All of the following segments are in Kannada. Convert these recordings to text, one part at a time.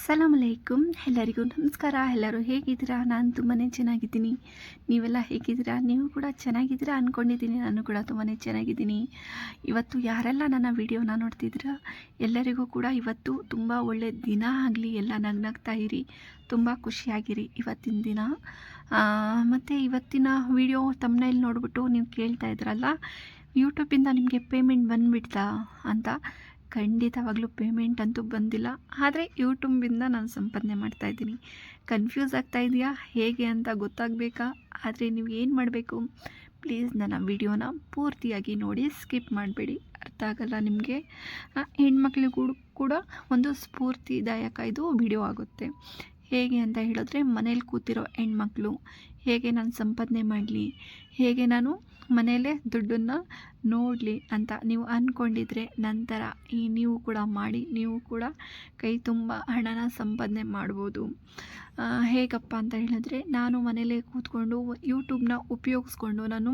ಅಸ್ಸಲಾಮ್ ಅಲೈಕುಮ್. ಎಲ್ಲರಿಗೂ ನಮಸ್ಕಾರ. ಎಲ್ಲರೂ ಹೇಗಿದ್ದೀರಾ? ನಾನು ತುಂಬಾ ಚೆನ್ನಾಗಿದ್ದೀನಿ. ನೀವೆಲ್ಲ ಹೇಗಿದ್ದೀರಾ? ನೀವು ಕೂಡ ಚೆನ್ನಾಗಿದ್ದೀರಾ ಅಂದ್ಕೊಂಡಿದ್ದೀನಿ ನಾನು ಕೂಡ ತುಂಬಾ ಚೆನ್ನಾಗಿದ್ದೀನಿ. ಇವತ್ತು ಯಾರೆಲ್ಲ ನನ್ನ ವಿಡಿಯೋನ ನೋಡ್ತಿದ್ದೀರಾ? ಎಲ್ಲರಿಗೂ ಕೂಡ ಇವತ್ತು ತುಂಬ ಒಳ್ಳೆಯ ದಿನ ಆಗಲಿ. ಎಲ್ಲ ನಗ್ನಗ್ತಾ ಇರಿ. ತುಂಬ ಖುಷಿಯಾಗಿರಿ ಇವತ್ತಿನ ದಿನ. ಮತ್ತು ಇವತ್ತಿನ ವಿಡಿಯೋ ತಮ್ಮನೇಲಿ ನೋಡಿಬಿಟ್ಟು ನೀವು ಕೇಳ್ತಾ ಇದ್ರಲ್ಲ ಯೂಟ್ಯೂಬಿಂದ ನಿಮಗೆ ಪೇಮೆಂಟ್ ಬಂದುಬಿಡ್ತಾ ಅಂತ. ಖಂಡಿತವಾಗ್ಲೂ ಪೇಮೆಂಟ್ ಅಂತೂ ಬಂದಿಲ್ಲ. ಆದರೆ ಯೂಟ್ಯೂಬಿಂದ ನಾನು ಸಂಪಾದನೆ ಮಾಡ್ತಾಯಿದ್ದೀನಿ ಕನ್ಫ್ಯೂಸ್ ಆಗ್ತಾ ಇದೆಯಾ? ಹೇಗೆ ಅಂತ ಗೊತ್ತಾಗಬೇಕಾ? ಆದರೆ ನೀವು ಏನು ಮಾಡಬೇಕು? ಪ್ಲೀಸ್ ನನ್ನ ವಿಡಿಯೋನ ಪೂರ್ತಿಯಾಗಿ ನೋಡಿ ಸ್ಕಿಪ್ ಮಾಡಬೇಡಿ. ಅರ್ಥ ಆಗಲ್ಲ ನಿಮಗೆ? ಹೆಣ್ಮಕ್ಳಿಗೂ ಕೂಡ ಒಂದು ಸ್ಫೂರ್ತಿದಾಯಕ ಇದು ವಿಡಿಯೋ ಆಗುತ್ತೆ. ಹೇಗೆ ಅಂತ ಹೇಳಿದ್ರೆ ಮನೇಲಿ ಕೂತಿರೋ ಹೆಣ್ಮಕ್ಳು, ಹೇಗೆ ನಾನು ಸಂಪಾದನೆ ಮಾಡಲಿ, ಹೇಗೆ ನಾನು ಮನೆಯಲ್ಲೇ ದುಡ್ಡನ್ನು ನೋಡಲಿ ಅಂತ ನೀವು ಅಂದ್ಕೊಂಡಿದ್ರೆ ನಂತರ ಈ ನೀವು ಕೂಡ ಮಾಡಿ, ನೀವು ಕೂಡ ಕೈ ತುಂಬ ಹಣನ ಸಂಪಾದನೆ ಮಾಡ್ಬೋದು. ಹೇಗಪ್ಪ ಅಂತ ಹೇಳಿದ್ರೆ ನಾನು ಮನೇಲೇ ಕೂತ್ಕೊಂಡು ಯೂಟ್ಯೂಬ್ನ ಉಪಯೋಗಿಸ್ಕೊಂಡು ನಾನು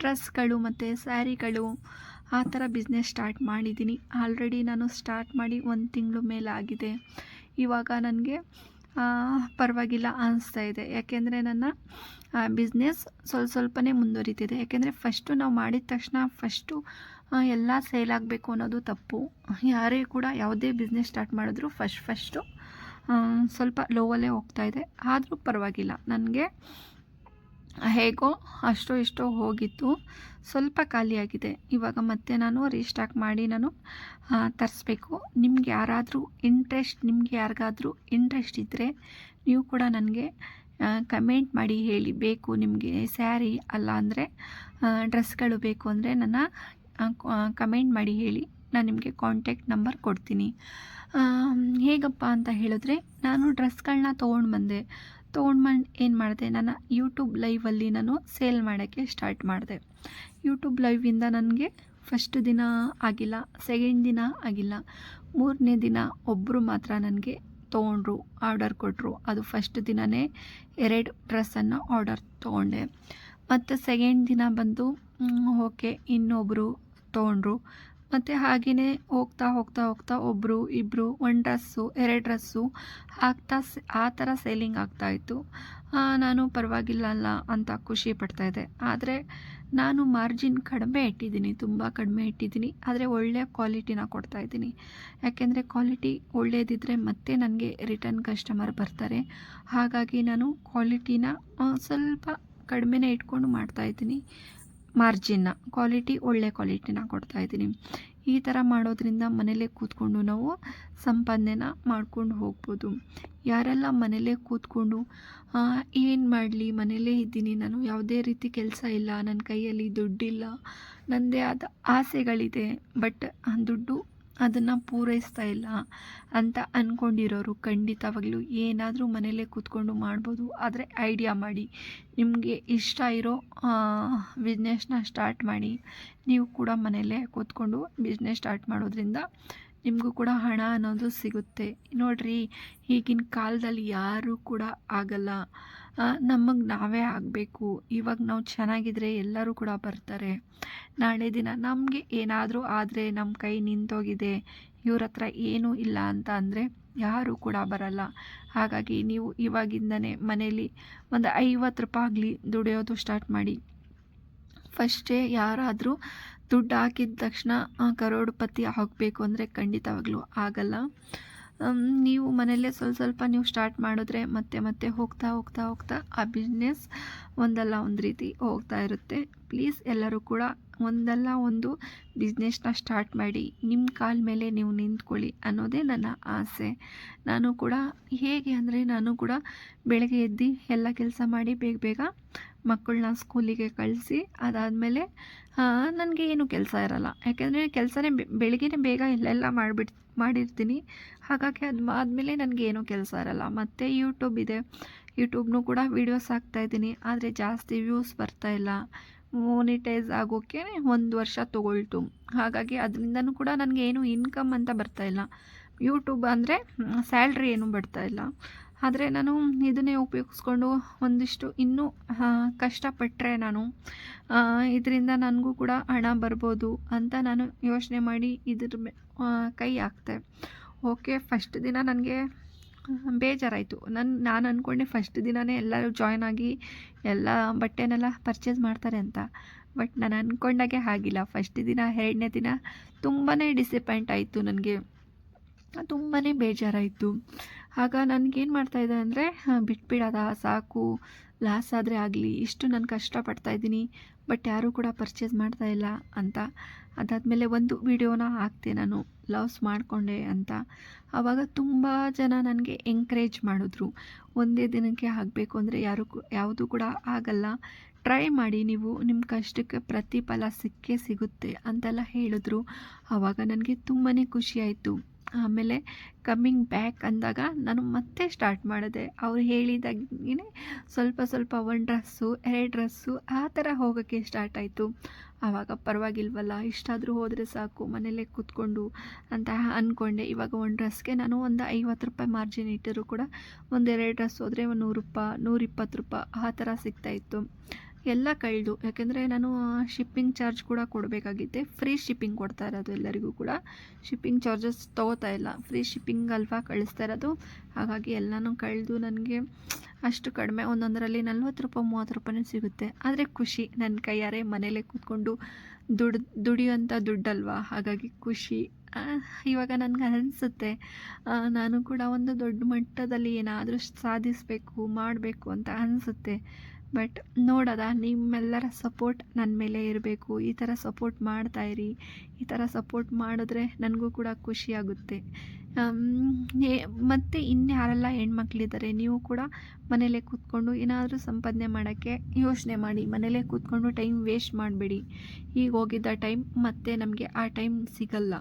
ಡ್ರೆಸ್ಗಳು ಮತ್ತು ಸ್ಯಾರಿಗಳು ಆ ಥರ ಬಿಸ್ನೆಸ್ ಸ್ಟಾರ್ಟ್ ಮಾಡಿದ್ದೀನಿ. ಆಲ್ರೆಡಿ ನಾನು ಸ್ಟಾರ್ಟ್ ಮಾಡಿ ಒಂದು ತಿಂಗಳು ಮೇಲೆ ಆಗಿದೆ ಇವಾಗ ನನಗೆ ಪರವಾಗಿಲ್ಲ ಅನಿಸ್ತಾ ಇದೆ. ಯಾಕೆಂದರೆ ನನ್ನ ಬಿಸ್ನೆಸ್ ಸ್ವಲ್ಪ ಸ್ವಲ್ಪನೇ ಮುಂದುವರಿತಿದೆ. ಯಾಕೆಂದರೆ ಫಸ್ಟು ನಾವು ಮಾಡಿದ ತಕ್ಷಣ ಫಸ್ಟು ಎಲ್ಲ ಸೇಲ್ ಆಗಬೇಕು ಅನ್ನೋದು ತಪ್ಪು. ಯಾರೇ ಕೂಡ ಯಾವುದೇ ಬಿಸ್ನೆಸ್ ಸ್ಟಾರ್ಟ್ ಮಾಡಿದ್ರು ಫಸ್ಟ್ ಫಸ್ಟು ಸ್ವಲ್ಪ ಲೋವಲ್ಲೇ ಹೋಗ್ತಾ ಇದೆ. ಆದರೂ ಪರವಾಗಿಲ್ಲ. ನನಗೆ ಹೇಗೋ ಅಷ್ಟೋ ಇಷ್ಟೋ ಹೋಗಿತ್ತು ಸ್ವಲ್ಪ ಖಾಲಿಯಾಗಿದೆ ಇವಾಗ ಮತ್ತೆ ನಾನು ರೀಸ್ಟಾಕ್ ಮಾಡಿ ನಾನು ತರಿಸ್ಬೇಕು. ನಿಮ್ಗೆ ಯಾರಾದರೂ ಇಂಟ್ರೆಸ್ಟ್ ನಿಮ್ಗೆ ಯಾರಿಗಾದರೂ ಇಂಟ್ರೆಸ್ಟ್ ಇದ್ದರೆ ನೀವು ಕೂಡ ನನಗೆ ಕಮೆಂಟ್ ಮಾಡಿ ಹೇಳಿ. ಬೇಕು ನಿಮಗೆ ಸ್ಯಾರಿ ಅಲ್ಲ ಅಂದರೆ ಡ್ರೆಸ್ಗಳು ಬೇಕು ಅಂದರೆ ನನ್ನ ಕಮೆಂಟ್ ಮಾಡಿ ಹೇಳಿ. ನಾನು ನಿಮಗೆ ಕಾಂಟ್ಯಾಕ್ಟ್ ನಂಬರ್ ಕೊಡ್ತೀನಿ. ಹೇಗಪ್ಪ ಅಂತ ಹೇಳಿದ್ರೆ ನಾನು ಡ್ರೆಸ್ಗಳನ್ನ ತೊಗೊಂಡು ಬಂದೆ ತೊಗೊಂಡು ಬಂದು ಏನು ಮಾಡಿದೆ ನಾನು ಯೂಟ್ಯೂಬ್ ಲೈವಲ್ಲಿ ನಾನು ಸೇಲ್ ಮಾಡೋಕ್ಕೆ ಸ್ಟಾರ್ಟ್ ಮಾಡಿದೆ. ಯೂಟ್ಯೂಬ್ ಲೈವಿಂದ ನನಗೆ ಫಸ್ಟ್ ದಿನ ಆಗಿಲ್ಲ ಸೆಕೆಂಡ್ ದಿನ ಆಗಿಲ್ಲ. ಮೂರನೇ ದಿನ ಒಬ್ಬರು ಮಾತ್ರ ನನಗೆ ತೊಗೊಂಡ್ರು ಆರ್ಡರ್ ಕೊಟ್ಟರು ಅದು ಫಸ್ಟ್ ದಿನವೇ ಎರಡು ಡ್ರೆಸ್ಸನ್ನು ಆರ್ಡರ್ ತೊಗೊಂಡೆ. ಮತ್ತು ಸೆಕೆಂಡ್ ದಿನ ಬಂದು ಓಕೆ ಇನ್ನೊಬ್ಬರು ತೊಗೊಂಡ್ರು. ಮತ್ತು ಹಾಗೆಯೇ ಹೋಗ್ತಾ ಹೋಗ್ತಾ ಹೋಗ್ತಾ ಒಬ್ಬರು ಇಬ್ಬರು ಒಂದು ಡ್ರೆಸ್ಸು ಎರಡು ಡ್ರೆಸ್ಸು ಆಗ್ತಾ ಆ ಥರ ಸೇಲಿಂಗ್ ಆಗ್ತಾಯಿತ್ತು ನಾನು ಪರವಾಗಿಲ್ಲ ಅಲ್ಲ ಅಂತ ಖುಷಿ ಪಡ್ತಾಯಿದ್ದೆ ಆದರೆ ನಾನು ಮಾರ್ಜಿನ್ ಕಡಿಮೆ ಇಟ್ಟಿದ್ದೀನಿ, ತುಂಬ ಕಡಿಮೆ ಇಟ್ಟಿದ್ದೀನಿ. ಆದರೆ ಒಳ್ಳೆಯ ಕ್ವಾಲಿಟಿನ ಕೊಡ್ತಾಯಿದ್ದೀನಿ ಯಾಕೆಂದರೆ ಕ್ವಾಲಿಟಿ ಒಳ್ಳೆಯದಿದ್ದರೆ ಮತ್ತೆ ನನಗೆ ರಿಟರ್ನ್ ಕಸ್ಟಮರ್ ಬರ್ತಾರೆ. ಹಾಗಾಗಿ ನಾನು ಕ್ವಾಲಿಟಿನ ಸ್ವಲ್ಪ ಕಡಿಮೆನೇ ಇಟ್ಕೊಂಡು ಮಾಡ್ತಾಯಿದ್ದೀನಿ ಮಾರ್ಜಿನ್ನ, ಕ್ವಾಲಿಟಿ, ಒಳ್ಳೆ ಕ್ವಾಲಿಟಿನ ಕೊಡ್ತಾ ಇದ್ದೀನಿ. ಈ ಥರ ಮಾಡೋದ್ರಿಂದ ಮನೇಲೇ ಕೂತ್ಕೊಂಡು ನಾವು ಸಂಪಾದನೆನ ಮಾಡ್ಕೊಂಡು ಹೋಗ್ಬೋದು. ಯಾರೆಲ್ಲ ಮನೇಲೇ ಕೂತ್ಕೊಂಡು ಏನು ಮಾಡಲಿ? ಮನೇಲೇ ಇದ್ದೀನಿ. ನಾನು ಯಾವುದೇ ರೀತಿ ಕೆಲಸ ಇಲ್ಲ. ನನ್ನ ಕೈಯಲ್ಲಿ ದುಡ್ಡಿಲ್ಲ. ನನ್ನದೇ ಆದ ಆಸೆಗಳಿದೆ. ಬಟ್ ದುಡ್ಡು ಅದನ್ನು ಪೂರೈಸ್ತಾ ಇಲ್ಲ ಅಂತ ಅಂದ್ಕೊಂಡಿರೋರು ಖಂಡಿತವಾಗ್ಲೂ ಏನಾದರೂ ಮನೇಲೇ ಕೂತ್ಕೊಂಡು ಮಾಡ್ಬೋದು. ಆದರೆ ಐಡಿಯಾ ಮಾಡಿ. ನಿಮಗೆ ಇಷ್ಟ ಇರೋ ಬಿಸ್ನೆಸ್ನ ಸ್ಟಾರ್ಟ್ ಮಾಡಿ. ನೀವು ಕೂಡ ಮನೆಯಲ್ಲೇ ಕೂತ್ಕೊಂಡು ಬಿಸ್ನೆಸ್ ಸ್ಟಾರ್ಟ್ ಮಾಡೋದ್ರಿಂದ ನಿಮಗೂ ಕೂಡ ಹಣ ಅನ್ನೋದು ಸಿಗುತ್ತೆ. ನೋಡ್ರಿ, ಈಗಿನ ಕಾಲದಲ್ಲಿ ಯಾರೂ ಕೂಡ ಆಗಲ್ಲ. ನಮಗೆ ನಾವೇ ಆಗಬೇಕು. ಇವಾಗ ನಾವು ಚೆನ್ನಾಗಿದ್ದರೆ ಎಲ್ಲರೂ ಕೂಡ ಬರ್ತಾರೆ. ನಾಳೆ ದಿನ ನಮಗೆ ಏನಾದರೂ ಆದರೆ ನಮ್ಮ ಕೈ ನಿಂತೋಗಿದೆ, ಇವ್ರ ಹತ್ರ ಏನೂ ಇಲ್ಲ ಅಂತ ಅಂದರೆ ಯಾರೂ ಕೂಡ ಬರಲ್ಲ. ಹಾಗಾಗಿ ನೀವು ಇವಾಗಿಂದನೇ ಮನೇಲಿ ಒಂದು ಐವತ್ತು ರೂಪಾಯಿ ಆಗಲಿ ದುಡಿಯೋದು ಸ್ಟಾರ್ಟ್ ಮಾಡಿ. ಫಸ್ಟೇ ಯಾರಾದರೂ ದುಡ್ಡು ಹಾಕಿದ ತಕ್ಷಣ ಕರೋಡ್ಪತಿ ಆಗಬೇಕು ಅಂದರೆ ಖಂಡಿತವಾಗಲೂ ಆಗಲ್ಲ. ನೀವು ಮನೆಯಲ್ಲೇ ಸ್ವಲ್ಪ ಸ್ವಲ್ಪ ನೀವು ಸ್ಟಾರ್ಟ್ ಮಾಡಿದ್ರೆ ಮತ್ತೆ ಮತ್ತೆ ಹೋಗ್ತಾ ಹೋಗ್ತಾ ಹೋಗ್ತಾ ಆ ಬಿಸ್ನೆಸ್ ಒಂದಲ್ಲ ಒಂದು ರೀತಿ ಹೋಗ್ತಾ ಇರುತ್ತೆ. ಪ್ಲೀಸ್ ಎಲ್ಲರೂ ಕೂಡ ಒಂದಲ್ಲ ಒಂದು ಬಿಸ್ನೆಸ್ನ ಸ್ಟಾರ್ಟ್ ಮಾಡಿ ನಿಮ್ಮ ಕಾಲ ಮೇಲೆ ನೀವು ನಿಂತ್ಕೊಳ್ಳಿ ಅನ್ನೋದೇ ನನ್ನ ಆಸೆ. ನಾನು ಕೂಡ ಹೇಗೆ ಅಂದರೆ ನಾನು ಕೂಡ ಬೆಳಗ್ಗೆ ಎದ್ದು ಎಲ್ಲ ಕೆಲಸ ಮಾಡಿ ಬೇಗ ಬೇಗ ಮಕ್ಕಳನ್ನ ಸ್ಕೂಲಿಗೆ ಕಳಿಸಿ ಅದಾದಮೇಲೆ ನನಗೆ ಏನು ಕೆಲಸ ಇರಲ್ಲ. ಯಾಕೆಂದರೆ ಕೆಲಸನೇ ಬೆಳಗ್ಗೆನೇ ಬೇಗ ಎಲ್ಲೆಲ್ಲ ಮಾಡಿಬಿಟ್ ಮಾಡಿರ್ತೀನಿ. ಹಾಗಾಗಿ ಅದು ಆದಮೇಲೆ ನನಗೇನು ಕೆಲಸ ಇರಲ್ಲ. ಮತ್ತು ಯೂಟ್ಯೂಬ್ ಇದೆ. ಯೂಟ್ಯೂಬ್ನು ಕೂಡ ವೀಡಿಯೋಸ್ ಹಾಕ್ತಾಯಿದ್ದೀನಿ, ಆದರೆ ಜಾಸ್ತಿ ವ್ಯೂಸ್ ಬರ್ತಾ ಇಲ್ಲ. ಮೋನಿಟೈಸ್ ಆಗೋಕ್ಕೆ ಒಂದು ವರ್ಷ ತೊಗೊಳ್ತು. ಹಾಗಾಗಿ ಅದರಿಂದನೂ ಕೂಡ ನನಗೆ ಏನು ಇನ್ಕಮ್ ಅಂತ ಬರ್ತಾಯಿಲ್ಲ ಯೂಟ್ಯೂಬ್ ಅಂದರೆ ಸ್ಯಾಲ್ರಿ ಏನೂ ಬರ್ತಾಯಿಲ್ಲ ಆದರೆ ನಾನು ಇದನ್ನೇ ಉಪಯೋಗಿಸ್ಕೊಂಡು ಒಂದಿಷ್ಟು ಇನ್ನೂ ಕಷ್ಟಪಟ್ಟರೆ ನಾನು ಇದರಿಂದ ನನಗೂ ಕೂಡ ಹಣ ಬರ್ಬೋದು ಅಂತ ನಾನು ಯೋಚನೆ ಮಾಡಿ ಇದ್ರ ಕೈ ಹಾಕ್ತೆ. ಓಕೆ ಫಸ್ಟ್ ದಿನ ನನಗೆ ಬೇಜಾರಾಯಿತು. ನನ್ನ ನಾನು ಅಂದ್ಕೊಂಡೆ ಫಸ್ಟ್ ದಿನವೇ ಎಲ್ಲರೂ ಜಾಯ್ನ್ ಆಗಿ ಎಲ್ಲ ಬಟ್ಟೆನೆಲ್ಲ ಪರ್ಚೇಸ್ ಮಾಡ್ತಾರೆ ಅಂತ. ಬಟ್ ನಾನು ಅಂದ್ಕೊಂಡಾಗೆ ಆಗಿಲ್ಲ. ಫಸ್ಟ್ ದಿನ, ಎರಡನೇ ದಿನ ತುಂಬಾ ಡಿಸಪಾಯಿಂಟ್ ಆಯಿತು ನನಗೆ. ತುಂಬಾ ಬೇಜಾರಾಯಿತು. ಆಗ ನನಗೇನು ಮಾಡ್ತಾಯಿದ್ದೆ ಅಂದರೆ ಬಿಟ್ಬಿಡೋದ, ಸಾಕು. ಲಾಸ್ ಆದರೆ ಆಗಲಿ, ಇಷ್ಟು ನಾನು ಕಷ್ಟಪಡ್ತಾಯಿದ್ದೀನಿ ಬಟ್ ಯಾರೂ ಕೂಡ ಪರ್ಚೇಸ್ ಮಾಡ್ತಾ ಇಲ್ಲ ಅಂತ. ಅದಾದಮೇಲೆ ಒಂದು ವಿಡಿಯೋನ ಹಾಕ್ತೆ ನಾನು, ಲಾಸ್ ಮಾಡಿಕೊಂಡೆ ಅಂತ. ಆವಾಗ ತುಂಬ ಜನ ನನಗೆ ಎಂಕರೇಜ್ ಮಾಡಿದ್ರು. ಒಂದೇ ದಿನಕ್ಕೆ ಆಗಬೇಕು ಅಂದರೆ ಯಾರು ಯಾವುದೂ ಕೂಡ ಆಗಲ್ಲ. ಟ್ರೈ ಮಾಡಿ ನೀವು ನಿಮ್ಮ ಕಷ್ಟಕ್ಕೆ ಪ್ರತಿಫಲ ಸಿಕ್ಕೇ ಸಿಗುತ್ತೆ ಅಂತೆಲ್ಲ ಹೇಳಿದ್ರು. ಆವಾಗ ನನಗೆ ತುಂಬಾ ಖುಷಿಯಾಯಿತು ಆಮೇಲೆ ಕಮ್ಮಿಂಗ್ ಬ್ಯಾಕ್ ಅಂದಾಗ ನಾನು ಮತ್ತೆ ಸ್ಟಾರ್ಟ್ ಮಾಡಿದೆ. ಅವ್ರು ಹೇಳಿದಾಗೇ ಸ್ವಲ್ಪ ಸ್ವಲ್ಪ ಒನ್ ಡ್ರೆಸ್ಸು ಎರಡು ಡ್ರೆಸ್ಸು ಆ ಥರ ಹೋಗೋಕ್ಕೆ ಸ್ಟಾರ್ಟ್ ಆಯಿತು. ಆವಾಗ ಪರವಾಗಿಲ್ವಲ್ಲ, ಇಷ್ಟಾದರೂ ಹೋದರೆ ಸಾಕು ಮನೇಲೇ ಕೂತ್ಕೊಂಡು ಅಂತ ಅಂದ್ಕೊಂಡೆ ಇವಾಗ ಒನ್ ಡ್ರೆಸ್ಗೆ ನಾನು ಒಂದು ಐವತ್ತು ರೂಪಾಯಿ ಮಾರ್ಜಿನ್ ಇಟ್ಟರೂ ಕೂಡ ಒಂದೆರಡು ಡ್ರೆಸ್ ಹೋದರೆ ಒಂದು ನೂರು ರೂಪಾಯಿ, ನೂರಿಪ್ಪತ್ತು ರೂಪಾಯಿ ಆ ಥರ ಸಿಗ್ತಾಯಿತ್ತು ಎಲ್ಲ ಕಳೆದು, ಯಾಕೆಂದರೆ ನಾನು ಶಿಪ್ಪಿಂಗ್ ಚಾರ್ಜ್ ಕೂಡ ಕೊಡಬೇಕಾಗಿತ್ತೆ. ಫ್ರೀ ಶಿಪ್ಪಿಂಗ್ ಕೊಡ್ತಾ ಇರೋದು ಎಲ್ಲರಿಗೂ ಕೂಡ. ಶಿಪ್ಪಿಂಗ್ ಚಾರ್ಜಸ್ ತೊಗೋತಾ ಇಲ್ಲ. ಫ್ರೀ ಶಿಪ್ಪಿಂಗ್ ಅಲ್ವಾ ಕಳಿಸ್ತಾ ಇರೋದು. ಹಾಗಾಗಿ ಎಲ್ಲನೂ ಕಳೆದು ನನಗೆ ಅಷ್ಟು ಕಡಿಮೆ, ಒಂದೊಂದರಲ್ಲಿ ನಲ್ವತ್ತು ರೂಪಾಯಿ, ಮೂವತ್ತು ರೂಪಾಯಿನೂ ಸಿಗುತ್ತೆ. ಆದರೆ ಖುಷಿ ನನ್ನ ಕೈಯಾರೆ ಮನೇಲೇ ಕೂತ್ಕೊಂಡು ದುಡ್ದು ದುಡಿಯೋಂಥ ದುಡ್ಡಲ್ವಾ? ಹಾಗಾಗಿ ಖುಷಿ. ಇವಾಗ ನನಗೆ ಅನಿಸುತ್ತೆ ನಾನು ಕೂಡ ಒಂದು ದೊಡ್ಡ ಮಟ್ಟದಲ್ಲಿ ಏನಾದರೂ ಸಾಧಿಸಬೇಕು, ಮಾಡಬೇಕು ಅಂತ ಅನಿಸುತ್ತೆ. ಬಟ್ ನೋಡೋದ, ನಿಮ್ಮೆಲ್ಲರ ಸಪೋರ್ಟ್ ನನ್ನ ಮೇಲೆ ಇರಬೇಕು. ಈ ಥರ ಸಪೋರ್ಟ್ ಮಾಡ್ತಾಯಿರಿ ಈ ಥರ ಸಪೋರ್ಟ್ ಮಾಡಿದ್ರೆ ನನಗೂ ಕೂಡ ಖುಷಿಯಾಗುತ್ತೆ ಮತ್ತು ಇನ್ಯಾರೆಲ್ಲ ಹೆಣ್ಮಕ್ಳಿದ್ದಾರೆ ನೀವು ಕೂಡ ಮನೇಲೇ ಕೂತ್ಕೊಂಡು ಏನಾದರೂ ಸಂಪಾದನೆ ಮಾಡೋಕ್ಕೆ ಯೋಚನೆ ಮಾಡಿ. ಮನೇಲೇ ಕೂತ್ಕೊಂಡು ಟೈಮ್ ವೇಸ್ಟ್ ಮಾಡಬೇಡಿ. ಈಗ ಹೋಗಿದ್ದ ಟೈಮ್ ಮತ್ತೆ ನಮಗೆ ಆ ಟೈಮ್ ಸಿಗಲ್ಲ.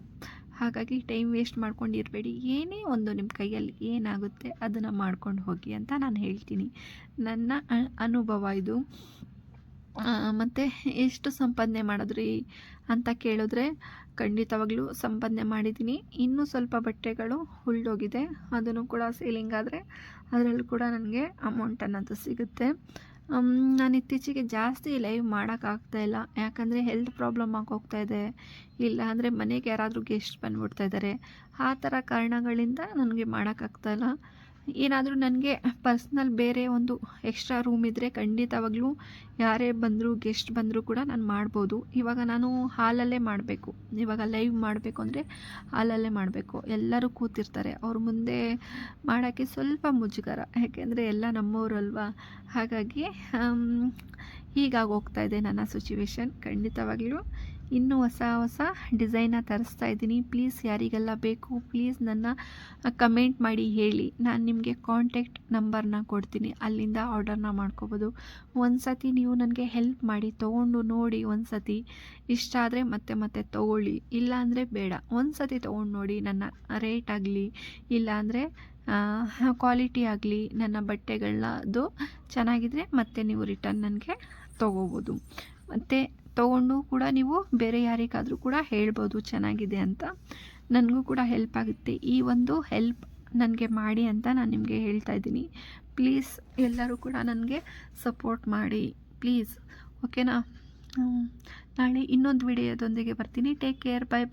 ಹಾಗಾಗಿ ಟೈಮ್ ವೇಸ್ಟ್ ಮಾಡ್ಕೊಂಡಿರಬೇಡಿ. ಏನೇ ಒಂದು ನಿಮ್ಮ ಕೈಯಲ್ಲಿ ಏನಾಗುತ್ತೆ ಅದನ್ನು ಮಾಡ್ಕೊಂಡು ಹೋಗಿ ಅಂತ ನಾನು ಹೇಳ್ತೀನಿ. ನನ್ನ ಅನುಭವ ಇದು. ಮತ್ತು ಎಷ್ಟು ಸಂಪಾದನೆ ಮಾಡಿದ್ರಿ ಅಂತ ಕೇಳಿದ್ರೆ ಖಂಡಿತವಾಗ್ಲೂ ಸಂಪಾದನೆ ಮಾಡಿದ್ದೀನಿ. ಇನ್ನೂ ಸ್ವಲ್ಪ ಬಟ್ಟೆಗಳು ಹುಳ್ಳೋಗಿದೆ ಅದನ್ನು ಕೂಡ ಸೇಲಿಂಗ್ ಆದರೆ ಅದರಲ್ಲೂ ಕೂಡ ನನಗೆ ಅಮೌಂಟ್ ಅನ್ನೋದು ಸಿಗುತ್ತೆ. ನಾನು ಇತ್ತೀಚೆಗೆ ಜಾಸ್ತಿ ಲೈವ್ ಮಾಡೋಕ್ಕಾಗ್ತಾಯಿಲ್ಲ ಯಾಕಂದರೆ ಹೆಲ್ತ್ ಪ್ರಾಬ್ಲಮ್ ಆಗೋಗ್ತಾ ಇದೆ. ಇಲ್ಲ ಅಂದರೆ ಮನೆಗೆ ಯಾರಾದರೂ ಗೆಸ್ಟ್ ಬಂದುಬಿಡ್ತಾ ಇದ್ದಾರೆ ಆ ಥರ ಕಾರಣಗಳಿಂದ ನನಗೆ ಮಾಡೋಕ್ಕಾಗ್ತಾಯಿಲ್ಲ ಏನಾದರೂ ನನಗೆ ಪರ್ಸ್ನಲ್ ಬೇರೆ ಒಂದು ಎಕ್ಸ್ಟ್ರಾ ರೂಮ್ ಇದ್ದರೆ ಖಂಡಿತವಾಗ್ಲೂ ಯಾರೇ ಬಂದರೂ ಗೆಸ್ಟ್ ಬಂದರೂ ಕೂಡ ನಾನು ಮಾಡ್ಬೋದು. ಇವಾಗ ನಾನು ಹಾಲಲ್ಲೇ ಮಾಡಬೇಕು. ಇವಾಗ ಲೈವ್ ಮಾಡಬೇಕು ಅಂದರೆ ಹಾಲಲ್ಲೇ ಮಾಡಬೇಕು. ಎಲ್ಲರೂ ಕೂತಿರ್ತಾರೆ. ಅವ್ರ ಮುಂದೆ ಮಾಡೋಕ್ಕೆ ಸ್ವಲ್ಪ ಮುಜುಗರ. ಯಾಕೆಂದರೆ ಎಲ್ಲ ನಮ್ಮವರಲ್ವಾ? ಹಾಗಾಗಿ ಹೀಗಾಗಿ ಹೋಗ್ತಾ ಇದೆ ನನ್ನ ಸಿಚುವೇಶನ್ ಖಂಡಿತವಾಗ್ಲೂ ಇನ್ನೂ ಹೊಸ ಹೊಸ ಡಿಸೈನ ತರಿಸ್ತಾ ಇದ್ದೀನಿ. ಪ್ಲೀಸ್ ಯಾರಿಗೆಲ್ಲ ಬೇಕು ಪ್ಲೀಸ್ ನನ್ನ ಕಮೆಂಟ್ ಮಾಡಿ ಹೇಳಿ. ನಾನು ನಿಮಗೆ ಕಾಂಟ್ಯಾಕ್ಟ್ ನಂಬರ್ನ ಕೊಡ್ತೀನಿ. ಅಲ್ಲಿಂದ ಆರ್ಡರ್ನ ಮಾಡ್ಕೋಬೋದು. ಒಂದು ಸತಿ ನೀವು ನನಗೆ ಹೆಲ್ಪ್ ಮಾಡಿ, ತೊಗೊಂಡು ನೋಡಿ ಒಂದು ಸತಿ ಇಷ್ಟ ಆದರೆ ಮತ್ತೆ ಮತ್ತೆ ತೊಗೊಳ್ಳಿ. ಇಲ್ಲಾಂದರೆ ಬೇಡ. ಒಂದು ಸತಿ ತೊಗೊಂಡು ನೋಡಿ ನನ್ನ ರೇಟ್ ಆಗಲಿ, ಇಲ್ಲಾಂದರೆ ಕ್ವಾಲಿಟಿ ಆಗಲಿ, ನನ್ನ ಬಟ್ಟೆಗಳನ್ನದು ಚೆನ್ನಾಗಿದ್ರೆ ಮತ್ತೆ ನೀವು ರಿಟರ್ನ್ ನನಗೆ ತೊಗೋಬೋದು. ಮತ್ತು ತೊಗೊಂಡು ಕೂಡ ನೀವು ಬೇರೆ ಯಾರಿಗಾದರೂ ಕೂಡ ಹೇಳ್ಬೋದು ಚೆನ್ನಾಗಿದೆ ಅಂತ. ನನಗೂ ಕೂಡ ಹೆಲ್ಪ್ ಆಗುತ್ತೆ. ಈ ಒಂದು ಹೆಲ್ಪ್ ನನಗೆ ಮಾಡಿ ಅಂತ ನಾನು ನಿಮಗೆ ಹೇಳ್ತಾ ಇದ್ದೀನಿ. ಪ್ಲೀಸ್ ಎಲ್ಲರೂ ಕೂಡ ನನಗೆ ಸಪೋರ್ಟ್ ಮಾಡಿ. ಪ್ಲೀಸ್ ಓಕೆನಾ ನಾಳೆ ಇನ್ನೊಂದು ವಿಡಿಯೋದೊಂದಿಗೆ ಬರ್ತೀನಿ. Take care bye bye